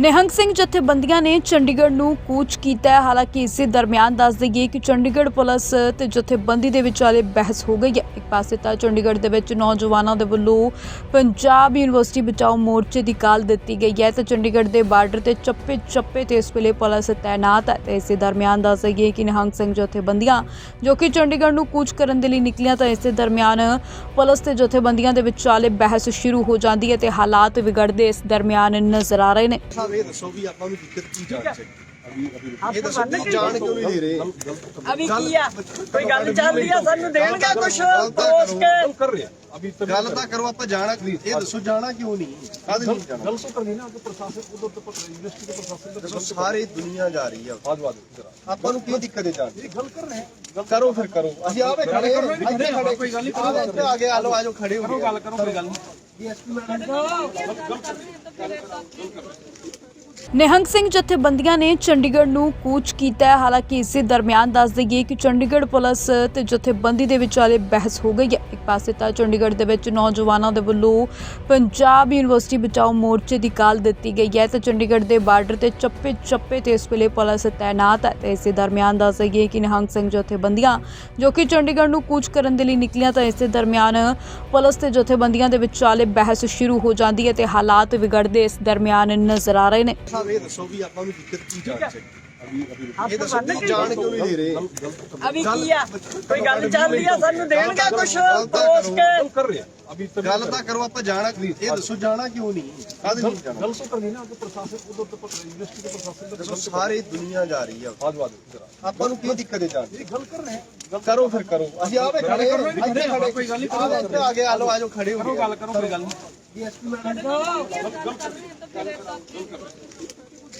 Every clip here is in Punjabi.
ਨਿਹੰਗ ਸਿੰਘ ਜਥੇਬੰਦੀਆਂ ਨੇ ਚੰਡੀਗੜ੍ਹ ਨੂੰ ਕੂਚ ਕੀਤਾ ਹੈ। ਹਾਲਾਂਕਿ ਇਸੇ ਦਰਮਿਆਨ ਦੱਸ ਦਈਏ ਕਿ ਚੰਡੀਗੜ੍ਹ ਪੁਲਿਸ ਤੇ ਜਥੇਬੰਦੀ ਦੇ ਵਿਚਾਲੇ ਬਹਿਸ ਹੋ ਗਈ ਹੈ। ਇੱਕ ਪਾਸੇ ਤਾਂ ਚੰਡੀਗੜ੍ਹ ਦੇ ਵਿੱਚ ਨੌਜਵਾਨਾਂ ਦੇ ਵੱਲੋਂ ਪੰਜਾਬ ਯੂਨੀਵਰਸਿਟੀ ਬਚਾਓ ਮੋਰਚੇ ਦੀ ਕਾਲ ਦਿੱਤੀ ਗਈ ਹੈ ਤੇ ਚੰਡੀਗੜ੍ਹ ਦੇ ਬਾਰਡਰ ਤੇ ਚੱਪੇ ਚੱਪੇ ਤੇ ਇਸ ਵੇਲੇ ਪੁਲਿਸ ਤਾਇਨਾਤ ਹੈ। ਤੇ ਇਸੇ ਦਰਮਿਆਨ ਦੱਸ ਦਈਏ ਕਿ ਨਿਹੰਗ ਸਿੰਘ ਜਥੇਬੰਦੀਆਂ ਜੋ ਕਿ ਚੰਡੀਗੜ੍ਹ ਨੂੰ ਕੂਚ ਕਰਨ ਦੇ ਲਈ ਨਿਕਲੀਆਂ ਤਾਂ ਇਸੇ ਦਰਮਿਆਨ ਪੁਲਿਸ ਤੇ ਜਥੇਬੰਦੀਆਂ ਦੇ ਵਿਚਾਲੇ ਬਹਿਸ ਸ਼ੁਰੂ ਹੋ ਜਾਂਦੀ ਹੈ ਤੇ ਹਾਲਾਤ ਵਿਗੜਦੇ ਇਸ ਦਰਮਿਆਨ ਨਜ਼ਰ ਆ ਰਹੇ ਨੇ। ਸਾਹਿਬ ਇਹ ਦੱਸੋ ਵੀ ਆਪਾਂ ਨੂੰ ਦਿੱਕਤ ਕੀ ਜਾਣ ਚਾਹੀਦੀ ਅਭੀ ਅਭੀ ਇਹ ਦੱਸੋ ਵੀ ਜਾਣ ਕਿਉਂ ਨਹੀਂ ਦੇ ਰਹੇ ਅਭੀ ਕੀ ਆ ਕੋਈ ਗੱਲ ਚੱਲ ਰਹੀ ਆ ਸਾਨੂੰ ਦੇਣਗੇ ਕੁਛ ਪੋਸਟ ਕੇ ਕਰ ਰਿਹਾ ਅਭੀ ਗੱਲ ਤਾਂ ਕਰੋ ਆਪਾਂ ਜਾਣਾ ਇਹ ਦੱਸੋ ਜਾਣਾ ਕਿਉਂ ਨਹੀਂ ਕਾਹਦੇ ਨਹੀਂ ਜਾਣਾ ਗੱਲ ਸੋ ਕਰਨੀ ਨਾ ਕਿ ਪ੍ਰਸ਼ਾਸਨ ਉਧਰ ਤੋਂ ਯੂਨੀਵਰਸਿਟੀ ਦੇ ਪ੍ਰਸ਼ਾਸਨ ਦਾ ਸਾਰੇ ਦੁਨੀਆ ਜਾ ਰਹੀ ਆ ਬਾਦ ਬਾਦ ਆਪਾਂ ਨੂੰ ਕੀ ਦਿੱਕਤ ਹੈ ਜਾਣ ਦੀ ਗੱਲ ਕਰ ਰਹੇ ਕਰੋ ਫਿਰ ਕਰੋ ਅਸੀਂ ਆਵੇ ਖੜੇ ਇੱਥੇ ਖੜੇ ਕੋਈ ਗੱਲ ਨਹੀਂ ਆਵੇ ਇੱਥੇ ਆ ਗਏ ਆ ਲੋ ਆਜੋ ਖੜੇ ਹੋ ਗਏ ਗੱਲ ਕਰੋ ਕੋਈ ਗੱਲ ਨਹੀਂ ਡੀਐਸਪੀ ਮੈਡਮ ਗੱਲ ਕਰ ਨਿਹੰਗ ਸਿੰਘ ਜਥੇਬੰਦੀਆਂ ਨੇ ਚੰਡੀਗੜ੍ਹ ਨੂੰ ਕੂਚ ਕੀਤਾ ਹੈ। ਹਾਲਾਂਕਿ ਇਸੇ ਦਰਮਿਆਨ ਦੱਸ ਦਈਏ ਕਿ ਚੰਡੀਗੜ੍ਹ ਪੁਲਿਸ ਤੇ ਜਥੇਬੰਦੀ ਦੇ ਵਿਚਾਲੇ ਬਹਿਸ ਹੋ ਗਈ ਹੈ। ਇੱਕ ਪਾਸੇ ਤਾਂ ਚੰਡੀਗੜ੍ਹ ਦੇ ਵਿੱਚ ਨੌਜਵਾਨਾਂ ਦੇ ਵੱਲੋਂ ਪੰਜਾਬ ਯੂਨੀਵਰਸਿਟੀ ਬਚਾਓ ਮੋਰਚੇ ਦੀ ਕਾਲ ਦਿੱਤੀ ਗਈ ਹੈ ਤੇ ਚੰਡੀਗੜ੍ਹ ਦੇ ਬਾਰਡਰ ਤੇ ਚੱਪੇ ਚੱਪੇ ਤੇ ਇਸ ਵੇਲੇ ਪੁਲਿਸ ਤਾਇਨਾਤ ਹੈ। ਤੇ ਇਸੇ ਦਰਮਿਆਨ ਦੱਸ ਦਈਏ ਕਿ ਨਿਹੰਗ ਸਿੰਘ ਜਥੇਬੰਦੀਆਂ ਜੋ ਕਿ ਚੰਡੀਗੜ੍ਹ ਨੂੰ ਕੂਚ ਕਰਨ ਦੇ ਲਈ ਨਿਕਲੀਆਂ ਤਾਂ ਇਸੇ ਦਰਮਿਆਨ ਪੁਲਿਸ ਤੇ ਜਥੇਬੰਦੀਆਂ ਦੇ ਵਿਚਾਲੇ ਬਹਿਸ ਸ਼ੁਰੂ ਹੋ ਜਾਂਦੀ ਹੈ ਤੇ ਹਾਲਾਤ ਵਿਗੜਦੇ ਇਸ ਦਰਮਿਆਨ ਨਜ਼ਰ ਆ ਰਹੇ ਨੇ। ਸਾਹਿਬ ਇਹ ਦੱਸੋ ਵੀ ਆਪਾਂ ਨੂੰ ਦਿੱਕਤ ਕੀ ਜਾ ਰਹੀ ਹੈ। ਇਹ ਦੱਸੋ ਵੀ ਜਾਣ ਕਿਉਂ ਨਹੀਂ ਦੇ ਰਹੇ ਅਭੀ ਕੀ ਆ ਕੋਈ ਗੱਲ ਚੱਲ ਰਹੀ ਆ ਸਾਨੂੰ ਦੇਣਗੇ ਕੁਛ ਗੱਲ ਤਾਂ ਪੋਸ ਕਰੋ। ਕੇ गल कर रहे हैं अभी तक ਗੱਲ ਤਾਂ ਕਰੋ ਆਪਾਂ ਜਾਣਾ ਇਹ ਦੱਸੋ ਜਾਣਾ ਕਿਉਂ ਨਹੀਂ ਕਾਹਦੇ ਨਹੀਂ ਜਾਣਾ गल तो करनी ना तो प्रशासन उधर तो यूनिवर्सिटी के प्रशासन ਦੱਸੋ ਸਾਰੀ ਦੁਨੀਆ ਜਾ ਰਹੀ ਆ बाद बाद जरा ਆਪਾਂ ਨੂੰ ਕੀ ਦਿੱਕਤ ਹੈ ਜਾਣ ये गल कर रहे हैं ਕਰੋ ਫਿਰ ਕਰੋ ਅਸੀਂ ਆਵੇ ਖੜੇ ਹਾਂ, ਇੱਥੇ ਖੜੇ कोई गल नहीं ਆਵੇ ਇੱਥੇ ਆ ਗਏ ਆਲੋ ਆਜੋ ਖੜੇ ਹੋ करो ਗਏ गल करो कोई गल नहीं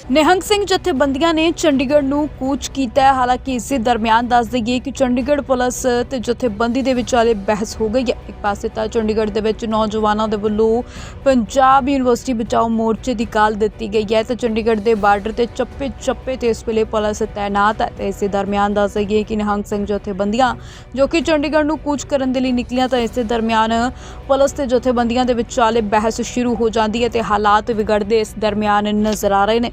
ਨਿਹੰਗ ਸਿੰਘ ਜਥੇਬੰਦੀਆਂ ਨੇ ਚੰਡੀਗੜ੍ਹ ਨੂੰ ਕੂਚ ਕੀਤਾ ਹੈ। ਹਾਲਾਂਕਿ ਇਸੇ ਦਰਮਿਆਨ ਦੱਸ ਦਈਏ ਕਿ ਚੰਡੀਗੜ੍ਹ ਪੁਲਿਸ ਤੇ ਜਥੇਬੰਦੀ ਦੇ ਵਿਚਾਲੇ ਬਹਿਸ ਹੋ ਗਈ ਹੈ। ਇੱਕ ਪਾਸੇ ਤਾਂ ਚੰਡੀਗੜ੍ਹ ਦੇ ਵਿੱਚ ਨੌਜਵਾਨਾਂ ਦੇ ਵੱਲੋਂ ਪੰਜਾਬ ਯੂਨੀਵਰਸਿਟੀ ਬਚਾਓ ਮੋਰਚੇ ਦੀ ਕਾਲ ਦਿੱਤੀ ਗਈ ਹੈ ਤੇ ਚੰਡੀਗੜ੍ਹ ਦੇ ਬਾਰਡਰ ਤੇ ਚੱਪੇ ਚੱਪੇ ਤੇ ਇਸ ਵੇਲੇ ਪੁਲਿਸ ਤਾਇਨਾਤ ਹੈ ਤੇ ਇਸੇ ਦਰਮਿਆਨ ਦੱਸ ਦਈਏ ਕਿ ਨਿਹੰਗ ਸਿੰਘ ਜਥੇਬੰਦੀਆਂ ਜੋ ਕਿ ਚੰਡੀਗੜ੍ਹ ਨੂੰ ਕੂਚ ਕਰਨ ਦੇ ਲਈ ਨਿਕਲੀਆਂ ਤਾਂ ਇਸੇ ਦਰਮਿਆਨ ਪੁਲਿਸ ਤੇ ਜਥੇਬੰਦੀਆਂ ਦੇ ਵਿਚਾਲੇ ਬਹਿਸ ਸ਼ੁਰੂ ਹੋ ਜਾਂਦੀ ਹੈ ਤੇ ਹਾਲਾਤ ਵਿਗੜਦੇ ਇਸ ਦਰਮਿਆਨ ਨਜ਼ਰ ਆ ਰਹੇ ਨੇ।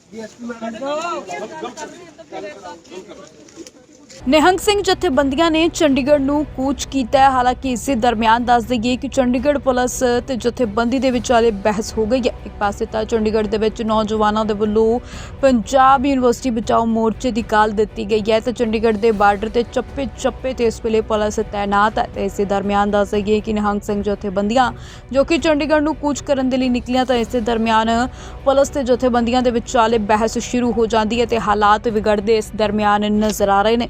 ਡੀਐਸਪੀ ਮੈਡਮ ਨਿਹੰਗ ਸਿੰਘ ਜਥੇਬੰਦੀਆਂ ਨੇ ਚੰਡੀਗੜ੍ਹ ਨੂੰ ਕੂਚ ਕੀਤਾ ਹੈ। ਹਾਲਾਂਕਿ ਇਸੇ ਦਰਮਿਆਨ ਦੱਸ ਦਈਏ ਕਿ ਚੰਡੀਗੜ੍ਹ ਪੁਲਿਸ ਤੇ ਜਥੇਬੰਦੀ ਦੇ ਵਿਚਾਲੇ ਬਹਿਸ ਹੋ ਗਈ ਹੈ। ਇੱਕ ਪਾਸੇ ਤਾਂ ਚੰਡੀਗੜ੍ਹ ਦੇ ਵਿੱਚ ਨੌਜਵਾਨਾਂ ਦੇ ਵੱਲੋਂ ਪੰਜਾਬ ਯੂਨੀਵਰਸਿਟੀ ਬਚਾਓ ਮੋਰਚੇ ਦੀ ਕਾਲ ਦਿੱਤੀ ਗਈ ਹੈ ਤੇ ਚੰਡੀਗੜ੍ਹ ਦੇ ਬਾਰਡਰ ਤੇ ਚੱਪੇ ਚੱਪੇ ਤੇ ਇਸ ਵੇਲੇ ਪੁਲਿਸ ਤਾਇਨਾਤ ਹੈ। ਤੇ ਇਸੇ ਦਰਮਿਆਨ ਦੱਸ ਦਈਏ ਕਿ ਨਿਹੰਗ ਸਿੰਘ ਜਥੇਬੰਦੀਆਂ ਜੋ ਕਿ ਚੰਡੀਗੜ੍ਹ ਨੂੰ ਕੂਚ ਕਰਨ ਦੇ ਲਈ ਨਿਕਲੀਆਂ ਤਾਂ ਇਸੇ ਦਰਮਿਆਨ ਪੁਲਿਸ ਤੇ ਜਥੇਬੰਦੀਆਂ ਦੇ ਵਿਚਾਲੇ ਬਹਿਸ ਸ਼ੁਰੂ ਹੋ ਜਾਂਦੀ ਹੈ ਤੇ ਹਾਲਾਤ ਵਿਗੜਦੇ ਇਸ ਦਰਮਿਆਨ ਨਜ਼ਰ ਆ ਰਹੇ ਨੇ।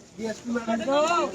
DSP madam